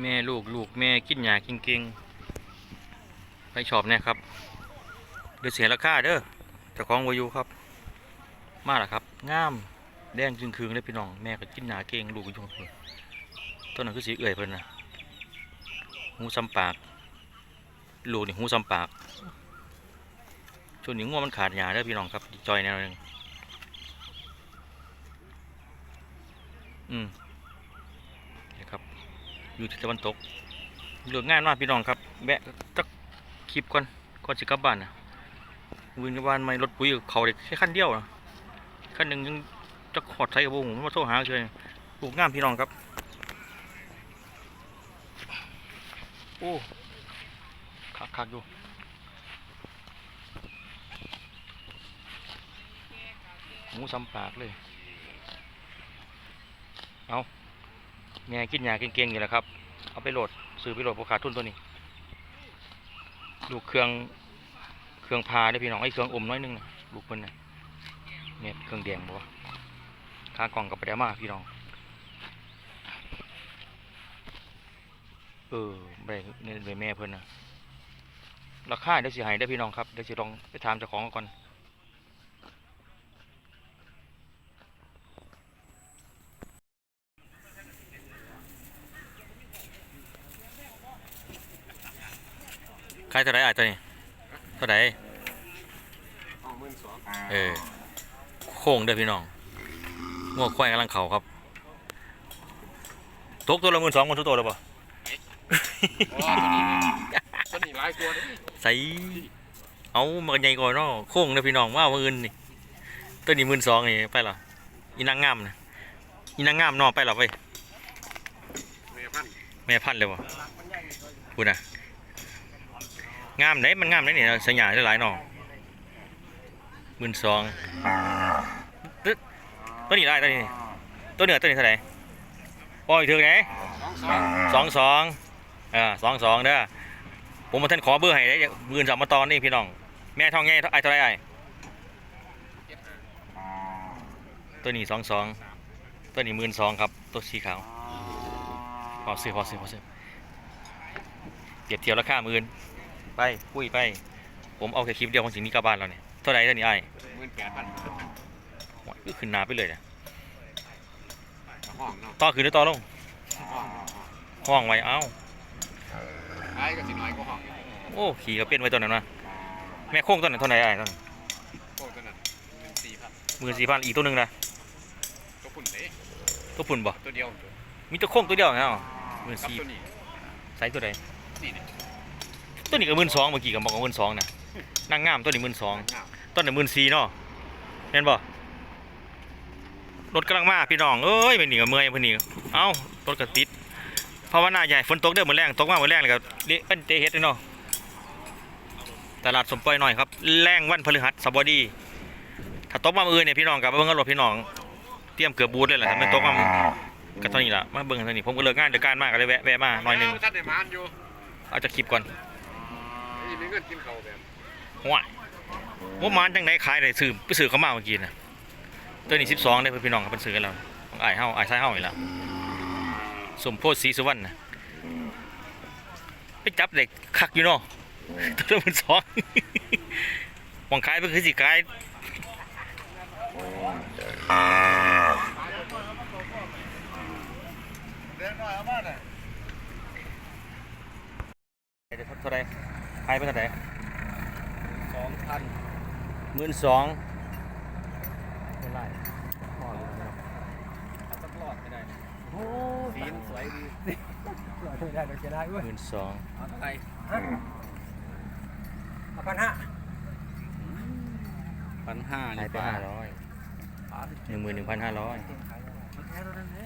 แม่ลูกลูกแม่กินหยาเก่งๆไปชอบแน่ครับเดี๋ยวเสียราคาเด้อเจ้าของวายูครับ มาแล้วครับงามแดงจึงคืงเลยพี่น้องแม่ก็กินหยาเก่งลูกก็อยุ่งเลยต้นนั้นคือสีเอื่อยเพิ่นนะหูซ้ำปาก ลูกนี่หูซ้ำปากช่วงนี้งัวมันขาดหยาเด้อพี่น้องครับจอยแนวนึงอืมนี่ครับ อยู่ที่ตะวันตกเลือกงานมากพี่น้องครับแบะจักคลิปก่อนก่อนสิกลับบ้านนะวินกลับบ้านไม่รถปุ๋ยเขาเด็กแค่ขั้นเดียวนะขั้นหนึ่งยังจะขอดใช้กับวงผมมาโทรหาเฉยปลูกงามพี่น้องครับโอ้คักคักอยู่หมูซ้ำปากเลย เอา แม่กินยาเก่งๆอยู่แหละครับ เอาไปโหลดซื้อไปโหลดพวกขาทุนตัวนี้ลูเครื่องเครื่องพาได้พี่น้องไอ้เครื่องอมน้อยนึงนะลูกเพิ่นนะเนี่ยเครื่องแดงบ่วะค่ากล่องกับไปได้มาพี่น้อง เออไปเนี่ยไปแม่เพิ่นนะราคาเดี๋ยวสิให้ได้พี่น้องครับเดี๋ยวสิลองไปถามเจ้าของก่อนายเท่าไหรอะตัวนี้เท่าไหรสองหมื่นสองเออโค้งเด้อพี่น้องงวควายกำลังเข่าครับตกตัวละหมื่นสองมันทุกตัวเลยป่ะอ๋อตัวนี้ตัวนี้หลายตัวเลยใส่เอามันใหญ่กว่าเนาะโค้งเด้อพี่น้องว่ามืออื่นนี่ตัวนี้หมื่นสองนี่ไปเหรออีนางงามนะอีนางงามเนอไปเหรอไปแม่พันธุ์แม่พันธุ์เลยป่ะพูดนะ งามไหนมันงามไหนนี่สัญญาได้หลายเนอหมื่นสองตัวนี้ได้ตัวนี้ตัวเหนือตัวนี้เท่าไหร่ปล่อยถึงไหนสองสองสองอ่าสองสองเด้อผมมาท่านขอเบอร์ให้ได้หมื่นสามมาตอนนี่พี่น้อง แม่ทองไงไอ้เท่าไหรไอ้ตัวนี้สองสองตัวนี้หมื่นสองครับ ตัวสีขาวพอซื้อพอซื้อพอซื้อเปรียบเทียบราคาหมื่น ไปคุยไป ผมเอาแค่คลิปเดียวของสิ่งนี้กลับบ้านแล้วเนี่ยเท่าไหรตัวนี้ไอ้หมื่นแปดพันโอ้ยขึ้นหนาไปเลยเนี่ยห้องเนาะต่อขึ้นหรือต่อลงห้องห้องไว้เอ้าไอ้ก็สิน้อยก็ห้องโอ้ขี่ก็เป็นไว้ตัวนั้นนะแม่โค้งตัวนั้นเท่าไหร่ไอ้ตัวนั้นโอ้ตัวนั้นหมื่นสี่พันหมื่นสี่พันอีกตัวหนึ่งนะตัวฝุ่นเด้ตัวปุ่นบ่ตัวเดียวตัวมีตัวโค้งตัวเดียวนะหมื่นกับสี่ตัวนี้ไซส์ตัวใดนี่เนี่ย ตัวนี้ก็หมื่นสองเมื่อกี้ก็บอกว่าหมื่นสองนะนางงามตัวนี้หมื่นสองงามต้นนี้หมื่นสี่เนาะเห็นบ่รถกำลังมาพี่น้องเอ้ยเป็นหนีกับเมื่อยเพิ่นนี่เอ้ารถก็ติดภาวนาใหญ่ฝนตกเด้อมื้อแรงตกมามื้อแรงเลยก็เละเป็นเตเฮ็ดเลยเนาะตลาดสมปล่อยหน่อยครับแรงวันพฤหัสบดีถ้าตกมามื้ออื่นเนี่ยพี่น้องกลับมาเบิ่งกันรถพี่น้องเตรียมเกือบบูทเลยแหละถ้ามันตกมาก็เท่านี้ล่ะมาเบิ่งกันเท่านี้ผมก็เลิกงานเดี๋ยวการมากก็เลยแวะแวะมาหน่อยหนึงท่านได้มานอยู่เอาจะคลิปก่อน นี่มีเงินกินเขาวแบบห่วว่ามานจังไหนขายได้ซื้อไปซื้อเขามาเมื่อกี้นะตัวนี้สิบสองได้เพื่อนพี่น้องครับเป็นซื้อกันแล้วของอ้ายเฮาไอ้ายชายเฮาอีกแล้วสมโพธิศรีสุวรรณนะไปจับเด็กคักอยู่เนาะตัวละหมื่นสองหวังขายเป็นคือสิขายเดี๋ยวเท่าไหร ขายไปเท่าไหรสองพันหมื่นสองเป็นไรพ่ออยู่นะเอาสักรอดไม่ได้โอ้สีนสวยดีไม่ได้เราจะได้เว้ยหมื่นสองเอาเท่าไหร่เอาพันห้าพันห้าขายไปห้าร้อยหนึ่งหมื่นหนึ่งพันห้าร้อย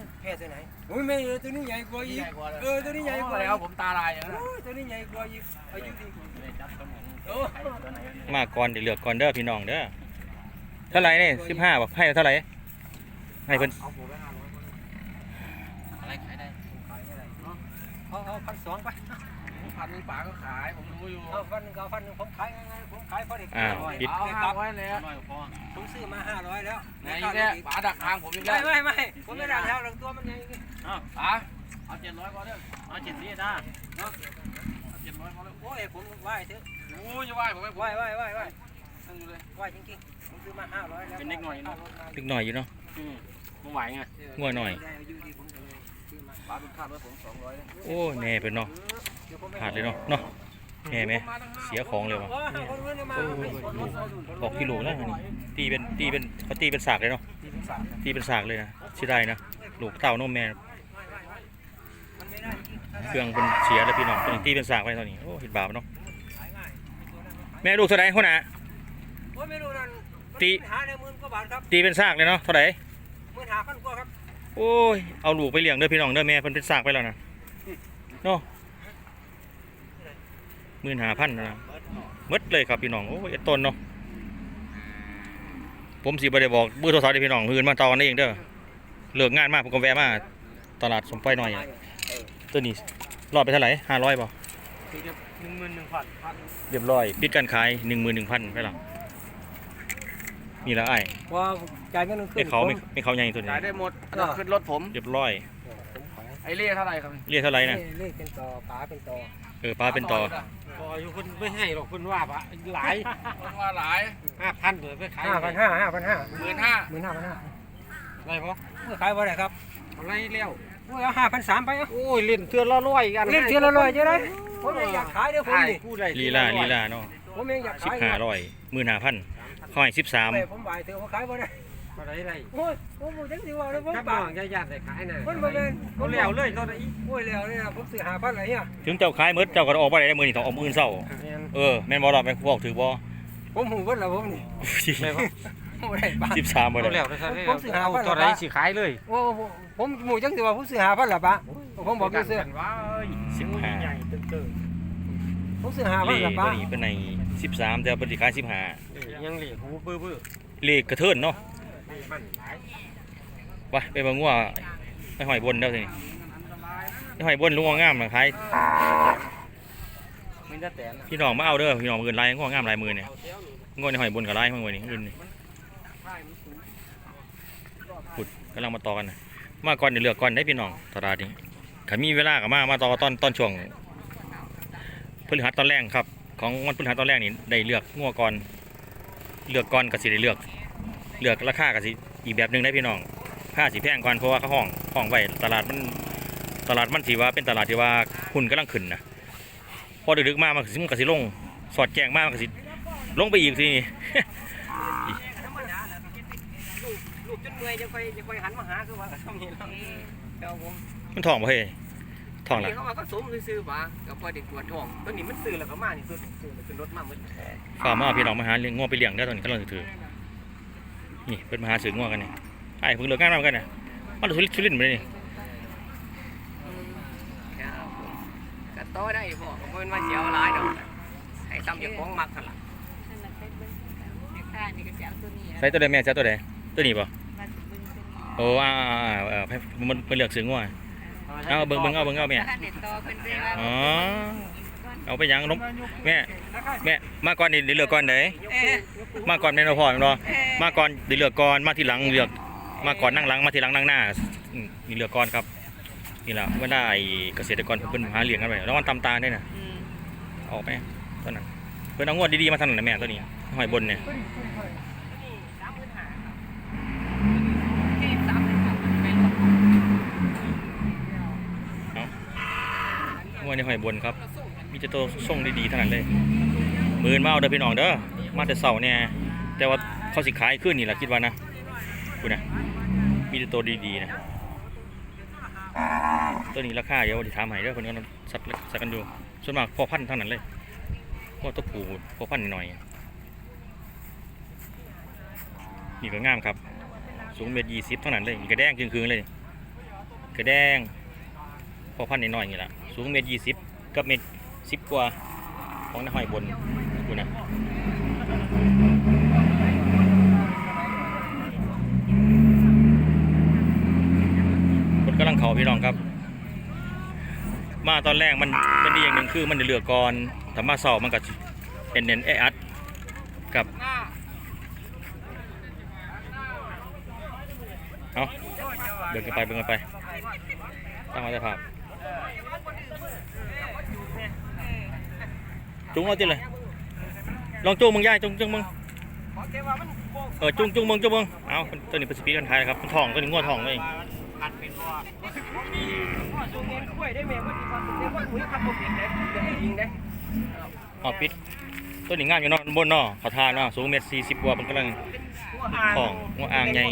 แค่ตัวไหนโอ้ยไม่เออตัวนี้ใหญ่กว่าอีกเออตัวนี้ใหญ่กว่าแล้วผมตาลายอย่างนั้นโอ้ยตัวนี้ใหญ่กว่าอีกอายุดีจับสมองโอ้มาก่อนเดี๋ยวเหลือกก่อนเด้อพี่น้องเด้อเท่าไหร่นี่สิบห้าบอกให้เท่าไหร่ให้เพิ่นเอาผมไปห้าร้อยอะไรขายได้ขายไม่ได้เอาเอาพันสองไป พันหนึ่งป๋าก็ขายผมรู้อยู่เอาพันหนึ่งเอาพันหนึ่งผมขายยังไงผมขายพอดีอ้าวผิด เอาห้าร้อยแล้วผมซื้อมาห้าร้อยแล้วไหนเนี่ยป๋าดักทางผมอีกไม่แล้วไม่ไม่ผมไม่ได้แล้วหลังตัวมันใหญ่ป๋าเอาเจ็ดร้อยพอเด้อเอาเจ็ดสิได้เนาะเอาเจ็ดร้อยพอแล้วโอ้ยผมไหว้เถอะโอ้ยจะไหวผมไม่ไหว้ไหว้ไหว้ไหว้ตั้งอยู่เลยไหว้จริงๆผมซื้อมาห้าร้อยแล้วเป็นเด็กหน่อยเนอะลึกหน่อยอยู่เนาะอืมไม่ไหวไงง่วหน่อย ได้อายุดีผมก็เลยซื้อมาป้าเป็นค่ารถผมสองร้อยโอ้แน่เป็นเนาะเดี๋ยวผมไปขาดเลยเนาะเนาะแน่ไหมเสียของเลยว่ะโอ้ยคนนู้นเนี่ยมาโอ้ยลูกออกกิโลแล้วอันนี่ตีเป็นตีเป็นเขาตีเป็นสากเลยเนาะตีเป็นสากเลยนะสิได้นะลูกเต่านมแม่มันไม่ได้จริงๆเครื่องเป็นเสียแล้วพี่น้องต้องตีเป็นสากไปเท่านี้โอ้เห็นบาปเนาะขายง่ายแม่ลูกเท่าไหร่คนน่ะโอ้ยไม่รู้นั่นมันตีหาได้หมื่นกว่าบาทครับตีเป็นสากเลยเนาะเท่าไหร่หมื่นหาพันกว่าครับ โอ้ย เอาลูกไปเลี้ยงเด้อพี่น้องเด้อแม่เพิ่นเป็นสากไปแล้วนะเนาะหมื่นหาพันนะมดเลยครับพี่น้อง โอ้ยต้นเนาะ ผมสิบ่ได้บอกเบอร์โทรศัพท์เด้อพี่น้องอื่นมาต่อกันเองเด้อเลิกงานมากผมก็แวะมาตลาดสมปอยหน่อยตัวนี้รอบไปเท่าไหร่ห้าร้อยป่ะเดียวหนึ่งหมื่นหนึ่งพันเรียบร้อยปิดการขายหนึ่งหมื่นหนึ่งพันไปหรอนี่ละไอ้ว่า จ่ายเงินขึ้ไม่นเขาไม่ไม่เขาใหญ่ตัวนี้จ่ายได้หมดแล้วขึ้นรถผมเรียบร้อยผมขายไอ้เล่เท่าไหร่ครับเรียกเท่าไหร่นะเลขเป็นต่อป๋าเป็นต่อเออป้าเป็นต่อพออยู่คนไม่ให้หรอกคนว่าปะหลายคนว่าหลายห้าพันเลยไปขายห้าพันห้าห้าพันห้าหมื่นห้าหมื่นห้าพันห้าอะไรพอเมื่อขายว่าไรครับอะไรแล้วโอ้ยเอาห้าพันสามไปเอาโอ้ยเล่นเทือนละร้อยกันเล่นเทียละร้อยเจะได้ผมเองอยากขายเดี๋ยวผมนี่ผู้ใดลีลาลีลาเนาะผมเองอยากสิบขายห้าร้อยหมื่นห้าพันเขาให้สิบสามไปผมบ่ายเถอะผมขายบ่ได้ อะไรไรโอ้ยผมบ่จังสิว่าเลยผมกับบ่าน้องญาติๆได้ขายน่ะมันบ่แม่นเขาแล้วเลยตอนนี้โอ้ยแล้วเนี่ยผมซื้อห้าพันอะไรเนี่ยถึงเจ้าขายหมดเจ้าก็ออกมาได้มือนี่ต้องออกมืออนเศร้าแม่นเออแม่นบอลอดแม่นบอกถือบ่ ผมหูเบิดแล้วผมนี่บ่ได้บาทสิบสามบ่เขาได้แล้วนะครับผมสิหาเอาพันตอนไหนสิขายเลยโอ้ผมหมู่จังสิว่าผมซื้อห้าพันละปะผมบอกอยู่ซื้อกันว่าเอ้ยสิบห้าใหญ่ตึ้งผมซื้อห้าพัเล่นละตัปะวนี้เป็นในสิบสามแต่ปฏิขายสิบห้าๆยังเหลียหูเบื้อเบื้อเลขกระเทินเนาะ มันหลายไปไปเบางว่าไปหอยบนเด้อสิไปหอยบนลุงงามนะขายมันจะแตนพี่น้องมาเอาเด้อพี่น้องมือลายงองามลายมือเนี่ยงอในหอยบนกับลายห้อยนี่อื่นนี่ขุดกำลังมาต่อกันนะมาก่อนเดี๋ยวเลือกก่อนได้พี่น้องตลาดนี้ขันมีเวลากับมามาต่อตอนตอนช่วงพฤหัสตอนแรกครับ ของวันพฤหัสตอนแรกนี่ได้เลือกงัวก่อนเลือกก่อนก็สิได้เลือก เลือกราคาก็สิอีกแบบหนึงได้พี่น้องค่าสิแพงก่อนเพราะว่าเขาห้องห้องไว้ตลาดมันตลาดมันสิว่าเป็นตลาดที่ว่าหุ้นกำลังขึ้นนะพอดึกๆมามันก็สิมันก็สิลงสอดแจงมากมันก็สิลงไปอีกทีนี่ลูกจนเมื่อยจะค่อยจะค่อยหันมาหาคือว่าทำนี่แล้วเดี๋ยวผมมันท้องบ่เฮ้ยท้องละนี่เขาว่าก็สมซื้อๆป่ะก็พอเด็กตรวจท้องตัวนี้มันซื้อแล้วก็มานี่ซื้อซื้อแล้วขึ้นรถมาหมดฝ่ากมาเอาพี่น้องมาหาเลี้ยงงัวไปเลี้ยงได้อตอนนี้กำลังถือ นี่เป็นมาหาซื้องัวกันนี่ไอ้เพิ่งเลิกงานมาเหมือนกันน่ะมาดูชุลินมาเลยนี่ก็โตได้บ่ก็บ่เป็นว่าเสียวหลายดอกให้ซ้ำเจ้าของมักหั่นล่ะนั่นน่ะเป็นเบิ่งแม่ค้านี่ก็สิเอาตัวนี้ใส่ตัวใดแม่ใส่ตัวใดตัวนี้ป่ะว่าสิเบิ่งตัวนี้โอ้อ่าอ่าอ่าเออให้มันมันเลือกซื้องัวเอาเบิ่งเบิ่งเอาเบิ่งเอาแม่ถ้าเด็ดต่อเพิ่นได้ว่าอ๋อ เอาไปหยังนมแม่แม่มาก่อนนี่เลือกก่อนไหนเออมาก่อนแม่นบ่พ่อแม่นบ่เออมาก่อนเดี๋ยวเลือกก่อนมาทีหลังเลือก มาก่อนนั่งหลังมาทีหลังนั่งหน้าอืมนี่เลือกก่อนครับนี่แหละเวลาไอ้เกษตรกรเพิ่นหาเลี้ยงกันไปแล้วมันตำตาได้น่ะอืมออกไหมตัวนั้นเพิ่นเอางวดดีๆมาทำหน่อยแม่ตัวนี้หอยบนเนี่ยที่สามสิบสามไปรถงวดในหอยบนครับ มีแต่ตัวส่งดีๆเท่านั้นเลยมื่นมาเอาเด้อพี่น้องเด้อมาแต่เสาเนี่ยแต่ว่าเขาสิขายขึ้นนี่แหละคิดว่านะคุณนะมีแต่ตัวดีๆนะตัวนี้ราคาเดี๋ยวที่ถามให้เด้อคนก็สักสักกันอยู่ส่วนมากพอพันเทั้งนั้นเลยว่าตัวผูพอพันหน่อยนี่ก็งามครับ สูงเมตรยี่สิบเท่านั้นเลยนี่กระแดงคืนๆเลยกระแดงพอพันธ์น้อยๆอย่างนี้ละสูงเมตรยี่สิบกับเมตร สิบกว่าของนห้อยบนดูนะคนกำลังเขาพี่น้องครับ มาตอนแรกมันเป็นดีอย่างหนึ่งคือมันได้เลือกก่อนแต่มาเสามันก็สิเป็นเน้นแออัดกับเอาเดินกันไปเดินกันไปตั้งมาแต่ภาพ จุงเอาติเลยลองจุงมึงย่ายจุงจุงมึงเออจุงจุงมึงจุงมึงเอาตัวนี้เป็นสปีดกันไทยครับทองตัวนี้งวดทองเองอ๋อปิดตัวนี้งามอยู่นาะบนนาะเขาทานนาะสูงเมตรสี่สิบกว่ามันกำลังหัวอ่างงหัวอ่างใหญ่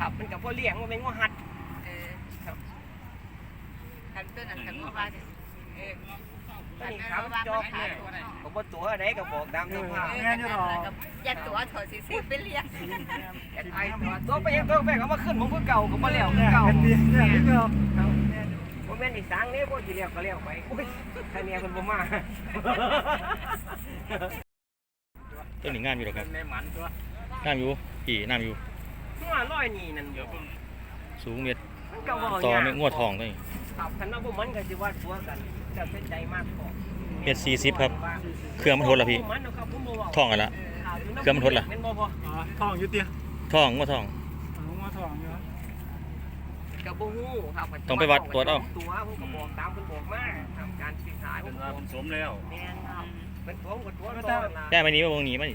ครับมันกับพ่อเลี้ยงว่าเป็นงัวหัดเออคันต้นนั้นคันว่าเนี่ยเออตัวคันนี้ครับจอกขาเนี่ยตัวนั้นก็บ่ตัวอะไรก็บอกตามสภาพเออคันนั้นแล้วก็ยัดตัวถอดสิซื้อไปเลี้ยงแต่ไอ้ตัวตัวไปเองตัวแฟก็มาขึ้นผมคือเก่าก็บ่แล้วเก่าเนี่ยนี่ก็บ่แม่นอีสางนี่บ่สิเลี้ยวก็เลี้ยวไปอุ้ยถ้าเนี่ยเพิ่นบ่มาตัวนี้งามอยู่หรอครับในมันตัวงามอยู่พี่งามอยู่งัวร้อยนี่นั่นเดี๋ยวสูงเมตรต่อไม่งวดทองตัวนี้ ครับคันว่าบ่มันก็สิว่าตัวกันจะเป็นใจมากกว่าเมตรสี่สิบครับ เครื่องมันทนละพี่ มันเอาครับผมบ่เว้าทองกันละเครื่องมันทนล่ะ แม่นบ่บ่อ๋อทองอยู่เตี้ยทองงวดทองเอามาทองอยู่ก็บ่ฮู้ครับต้องไปวัดตรวจเอา ตัวผมก็บอกตามเพิ่นบอกมาทำการซื้อขายผมเป็นก็ว่าบอกผมสมแล้ว แม่นครับเป็นตัวผมก็ตัวก็ต่ต้อองนะได้ไหมนี้ว่าเบางนี้มัน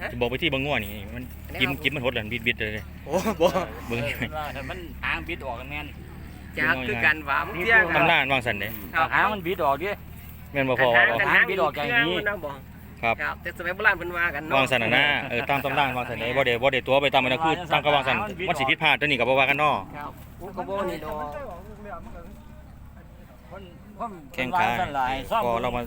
ฮะ จะบอกไปที่เบางงัวนี่มันกิมกิมมันหดเลยบิดบิดเลยโอ้บ่เบิ่งว่าแต่มันหางบิดออกกันแม่น จากคือกันว่ามึงเที่ยงตำนานวางสันเด้ครับหางมันบิดออกดิแม่นบ่พอว่ากันบ่หางบิดออกอย่างนี้เครื่บ่ครับครับแต่สมัยโบราณเพิ่นว่ากันเนาะวางสันน่ะนะเออตามตำนานวางสันเด้บ่ได้บ่ได้ตัวไปตามมันนะคือตามกระวางสันมันสิผิดพลาดตัวนี้ก็บ่ว่ากันเนาะครับผมก็บ่นี่ดอกคนผมแข่งขันหลายซ่อมก็เรามา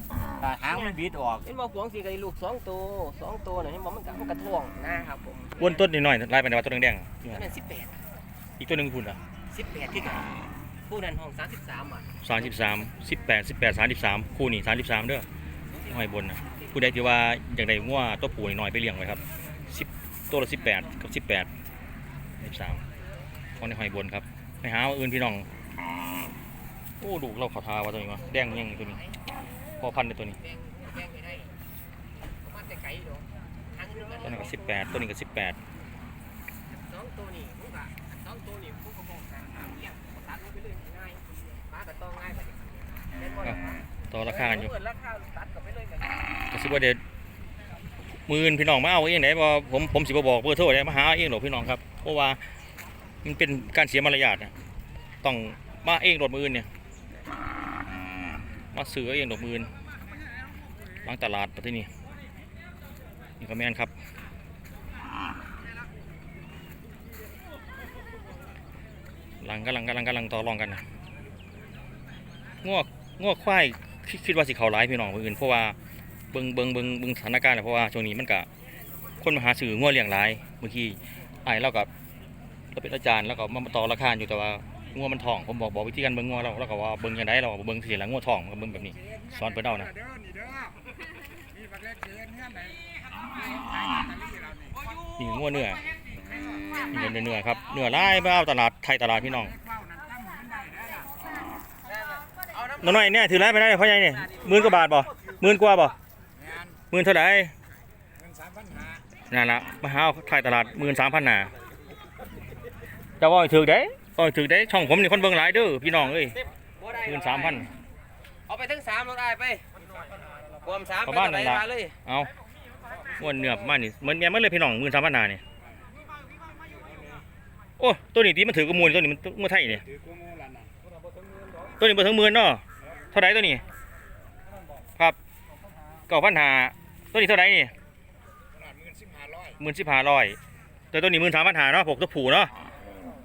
หางมันบิดออกเห็นบ่หวงสิก็ได้ลูกสองตัวสองตัวน่ะเห็นบ่มันก็มันก็ท่วงนะครับผมวนต้นนิดหน่อยลายไปในว่าต้นแดงๆอะอันนั้น18อีกตัวหนึงพุ่นอะ18คือกัน ผู้นั้นห้อง33อะ33 18 18 33คู่นี่33เด้อห้อยบนนะผู้ใดที่ว่าอยากได้งัวตัวผู้น้อยๆไปเลี้ยงไว้ครับ10ตัวละ18กับ18 13ของในห้อยบนครับไปหาเอาอื่นพี่น้องโอ้ลูกเราเขาทาว่าตัวนี้วะแดงยังตัวนี้พอพันในตัวนี้แบ่งแบ่งให้ได้ประมาณแต่ไกลดอกทางนึงตัวนี้ก็18ตัวนี้ก็18สองตัวนี่ผมก็สองตัวนี่ผมก็บอกกันตามเรียก ตัดลงไปเลยง่ายมาก็ต้องง่ายไปดิเล่นบ่ล่ะต่อราคากันอยู่เปิดราคาตัดก็ไปเลยกันก็สิว่าเด็ดมืออื่นพี่น้องมาเอาเองไหนบ่ผมผมสิบ่บอกเบอร์โทรได้มาหาเอาเองหรอกพี่น้องครับ เพราะว่ามันเป็นการเสียมารยาทนะต้องมาเองรถมืออื่นเนี่ยมาซื้อเอาเองรถมืออื่นหลังตลาดประเทศนี้นี่ก็แม่นครับ ลังกำลังกำลังกำลังต่อรองกันนะงวกงวควายคิดคิดว่าสิเขาหลายพี่น้องมืออื่นเพราะว่าเบิงเบิงเบิงเบิงสถานการณ์นะเพราะว่าช่วงนี้มันก็คนมาหาซื้องัวเลี้ยงหลายเมื่อกี้ไอ้เรากับเราเป็นอาจารย์แล้วก็มาต่อราคาอยู่แต่ว่างัวมันทองผมบอกบอกวิธีการเบิงงัวเราแล้วก็ว่าเบิงยังไงเราเบิ่งสิละงัวทองก็เบิงแบบนี้สอนเพิ่นเอานะนี่งัวเนื้อ นี่เนื้อเนื้อครับเนื้อหลายไปเอาตลาดไทยตลาดพี่น้องน้อยๆเนี่ยถือหลายไปได้พ่อใหญ่เนี่ยหมื่นกว่าบาทบ่หมื่นกว่าบ่หมื่นเท่าไหร่นั่นละมาหาเอาถ่ายตลาดหมื่นสามพันนาจะว่าให้ถือได้ก็ถือได้ช่องผมนี่คนเบิ่งหลายเด้อพี่น้องเอ้ยหมื่นสามพันเอาไปทั้งสามรถได้ไปรวมสามประมาณนั้นล่ะไปเลยเอาม้วนเนื้อประมาณนี่เหมือนแม่นมันเลยพี่น้องหมื่นสามพันนาเนี่ย โอ้ตัวนี้ตีมันถือกระมูลตัวนี้มันเมื่อไทยเนี่ยตัวนี้เบอร์ถึงหมื่นเนาะเท่าไรตัวนี้ ครับเก้าพันหาตัวนี้เท่าไรนี่หมื่นสิบห้าร้อยแต่ตัวนี้หมื่นสามพันหาเนาะพวกตัวผูเนาะ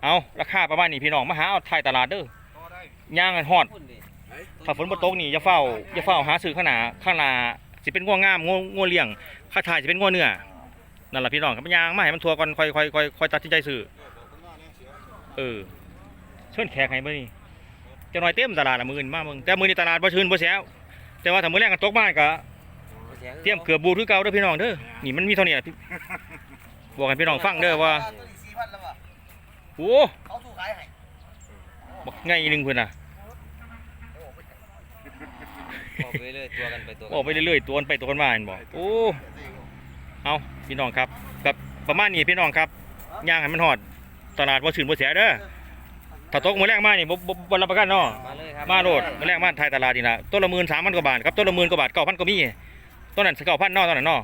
เอาราคาประมาณนี้พี่น้องมาหาเอาไทยตลาดเด้อย่างกันฮอดถ้าฝนบ่ตกนี่อย่าเฝ้าอย่าเฝ้าหาซื้อข้างหน้าข้างหน้าสิเป็นง่วงงามง่วงง่วงเลี้ยงข้าทายสิเป็นง่วงเนื้อนั่นแหละพี่น้องครับยางมาให้มันทัวก่อนค่อยค่อยค่อยค่อยตัดสินใจซื้อ เออเชิญแขกให้เบิ่นี่จะน้อยเต็มตลาดละมื้อนี้มาเบิ่งแต่มื้อนี้ตลาดบ่ชื่นบ่แซวแต่ว่าถ้ามื้อแรงก็ตกมาก็เตรียมเกือบบูดคือเก่าเด้อพี่น้องเด้อนี่มันมีเท่านี้ล่ะพี่บอกให้พี่น้องฟังเด้อว่าโอ้บักไงหนึงเพิ่นน่ะบอกไปเรื่อยตัวกันไปตัวบอกไปเรื่อยๆตัวกันไปตัวกันมาเห็นบ่โอ้เอาพี่น้องครับกับประมาณนี้พี่น้องครับย่างให้มันฮอด ตลาดบ่ชื่นบ่เสียเด้อถ้าถ้าตกมือแรกมานี่บ่บ่บ่รับประกันเนาะมาเลยครับมาโลดมือแรกมาไทยตลาดนี่ล่ะต้นละหมื่นสามพันกว่าบาทครับต้นละหมื่นกว่าบาทเก้าพันก็มีต้นนั้นเก้าพันเนาะต้นนั้นเนาะ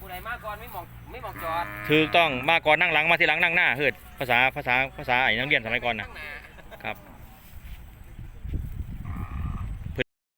ผู้ใดมาก่อนไม่มองไม่มองจอดถูกต้องมาก่อนนั่งหลังมาทีหลังนั่งหน้าเฮิดภาษาภาษาภาษาไอ้นักเรียนสมัยก่อนนะข้างหน้าครับ